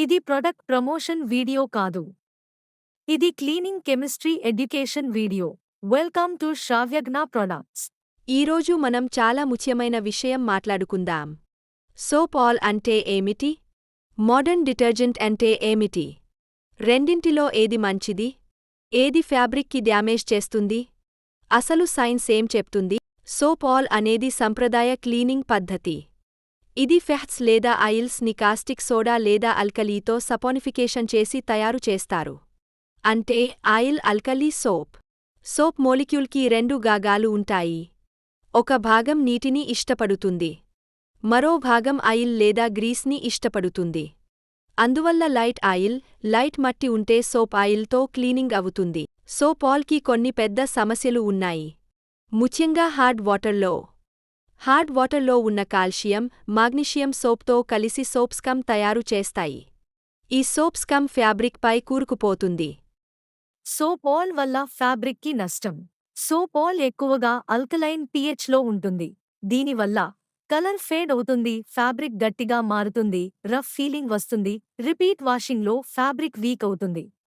ఇది product promotion video కాదు. ఇది cleaning chemistry education video. Welcome to Sravyagna products. ఈరోజు మనం చాలా ముఖ్యమైన విషయం మాట్లాడుకుందాం. సోప్ ఆల్ అంటే ఏమిటి? మోడర్న్ డిటర్జెంట్ అంటే ఏమిటి? రెండింటిలో ఏది మంచిది? ఏది ఫ్యాబ్రిక్కి డ్యామేజ్ చేస్తుంది? అసలు సైన్స్ ఏం చెప్తుంది? సోప్ ఆల్ అనేది సంప్రదాయ క్లీనింగ్ పద్ధతి. ఇది ఫెహ్ట్స్ లేదా ఆయిల్స్ని కాస్టిక్ సోడా లేదా అల్కలీతో సపోనిఫికేషన్ చేసి తయారు చేస్తారు. అంటే ఆయిల్ అల్కలీ సోప్. సోప్ మోలిక్యూల్కి రెండు గాగాలు ఉంటాయి. ఒక భాగం నీటిని ఇష్టపడుతుంది. మరో భాగం ఆయిల్ లేదా గ్రీస్ని ఇష్టపడుతుంది. అందువల్ల లైట్ ఆయిల్ లైట్ మట్టి ఉంటే సోప్ ఆయిల్తో క్లీనింగ్ అవుతుంది. సోప్ ఆల్కి కొన్ని పెద్ద సమస్యలు ఉన్నాయి. ముఖ్యంగా హార్డ్ వాటర్లో హార్డ్ వాటర్లో ఉన్న కాల్షియం మాగ్నీషియం సోప్తో కలిసి సోప్ స్కమ్ తయారు చేస్తాయి. ఈ సోప్ స్కమ్ ఫ్యాబ్రిక్పై కూరుకుపోతుంది. సోప్ ఆల్ వల్ల ఫ్యాబ్రిక్కి నష్టం. సోప్ ఆల్ ఎక్కువగా అల్కలైన్ pH లో ఉంటుంది దీనివల్ల కలర్ ఫేడ్ అవుతుంది ఫ్యాబ్రిక్ గట్టిగా మారుతుంది రఫ్ ఫీలింగ్ వస్తుంది రిపీట్ వాషింగ్లో ఫ్యాబ్రిక్ వీక్ అవుతుంది.